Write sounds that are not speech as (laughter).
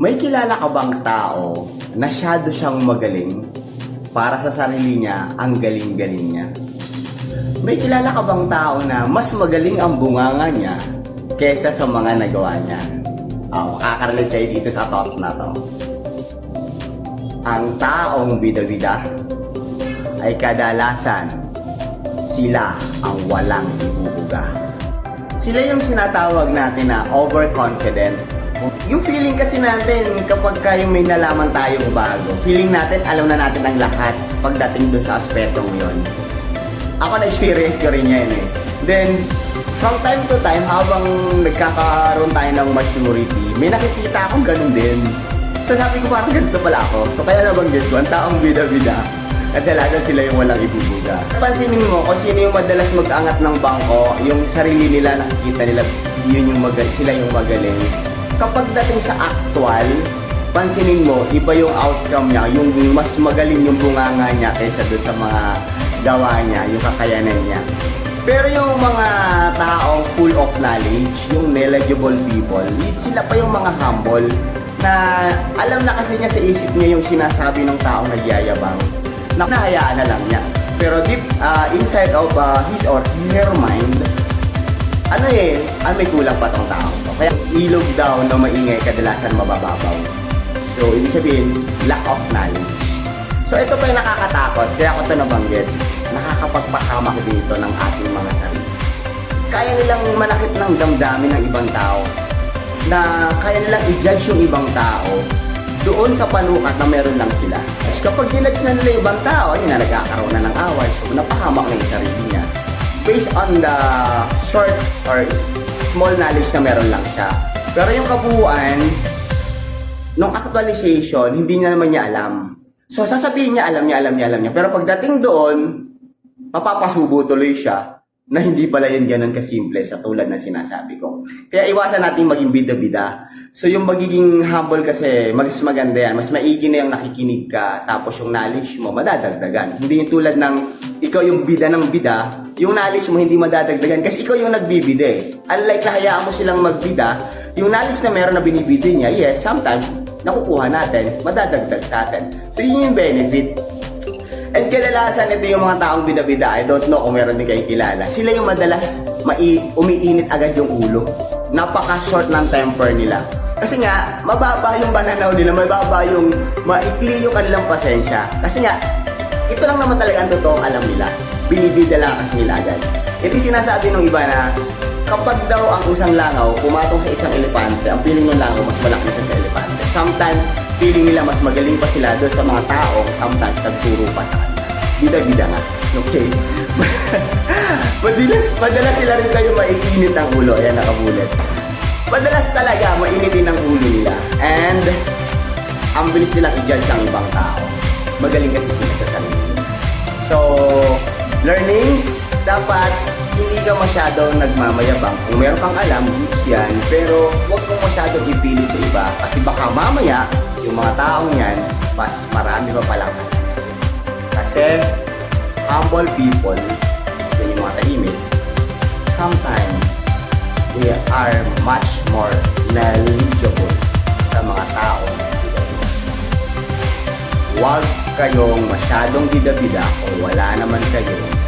May kilala ka bang tao na syado siyang magaling para sa sarili niya ang galing-galing niya? May kilala ka bang tao na mas magaling ang bunganga niya kesa sa mga nagawa niya? Oh, makakarelate kayo dito sa thought na to. Ang taong bida-bida ay kadalasan sila ang walang ibubuga. Sila yung sinatawag natin na overconfident. Yung feeling kasi natin kapag kayo may nalaman tayong bago, feeling natin alam na natin ang lahat pagdating dun sa aspetong yon. Ako na-experience ko rin yan eh. Then, from time to time, habang nagkakaroon tayo ng maturity, may nakikita akong ganun din. So sabi ko parang ganito pala ako. So kaya nabanggit ko, ang taong bida-bida, kadalasan sila yung walang ibubuga. Pansinin mo kung sino yung madalas mag-angat ng bangko, yung sarili nila nakikita nila, yun yung magal sila yung magaling. Kapag dating sa actual, pansinin mo, iba yung outcome niya, yung mas magaling yung bunganga niya kaysa doon sa mga gawa niya, yung kakayanan niya. Pero yung mga taong full of knowledge, yung knowledgeable people, sila pa yung mga humble na alam na kasi niya sa isip niya yung sinasabi ng nagyayabang na nahayaan na lang niya. Pero deep uh, inside of uh, his or her mind, ano eh, ah, may kulang pa tong tao. Kaya ilog daw na maingay kadalasan mabababaw. So, ibig sabihin, lack of knowledge. So, ito pa yung nakakatakot. Kaya ako ito nabanggit. Nakakapagpahamak dito ng ating mga sarili. Kaya nilang manakit ng damdamin ng ibang tao na kaya nilang i-judge yung ibang tao doon sa panukat na meron lang sila. Kasi kapag ginudge na nila yung ibang tao, ayun na nagkakaroon na ng away. So, napahamak na yung sarili niya. Based on the short or small knowledge na meron lang siya. Pero yung kabuuan, nung actualization, hindi niya naman niya alam. So, sasabihin niya, alam niya, alam niya, alam niya. Pero pagdating doon, mapapasubo tuloy siya na hindi pala yan ganun kasimple sa tulad na sinasabi ko. Kaya iwasan natin maging bida-bida. So yung magiging humble kasi, mas maganda yan. Mas maigi na yung nakikinig ka, tapos yung knowledge mo, madadagdagan. Hindi yung tulad ng ikaw yung bida ng bida, yung knowledge mo hindi madadagdagan kasi ikaw yung nagbibida eh. Unlike na hayaan mo silang magbida, yung knowledge na meron na binibida niya, yes, sometimes, nakukuha natin, madadagdag sa atin. So yun yung benefit. And kadalasan ito yung mga taong bidabida, I don't know kung meron din kayo kilala. Sila yung madalas mai umiinit agad yung ulo. Napaka-short ng temper nila. Kasi nga, mababa yung bananaw nila, mababa yung maikli yung kanilang pasensya. Kasi nga, ito lang naman talaga ang totoong alam nila. Binibida lang kasi nila agad. Ito yung sinasabi ng iba na kapag daw ang isang langaw pumatong sa isang elepante, ang piling ng langaw mas malaki sa sa elepante. Sometimes, feeling nila mas magaling pa sila doon sa mga tao, sometimes nagturo pa sa kanila. Bida-bida nga. Okay? (laughs) madalas, madalas sila rin kayo maiinit ang ulo. Ayan, nakabulat. Madalas talaga mainitin ang ulo nila. And, ang bilis nilang i-judge ang ibang tao. Magaling kasi sila sa sarili. So, learnings, dapat hindi ka masyadong nagmamayabang. Kung meron kang alam, goods yan. Pero huwag mong masyadong ipilit sa iba. Kasi baka mamaya, yung mga taong yan, mas marami pa palang. Kasi, humble people, yun yung mga tahimik, sometimes, they are much more knowledgeable sa mga bida-bida. Huwag kayong masyadong bida-bida kung wala naman kayong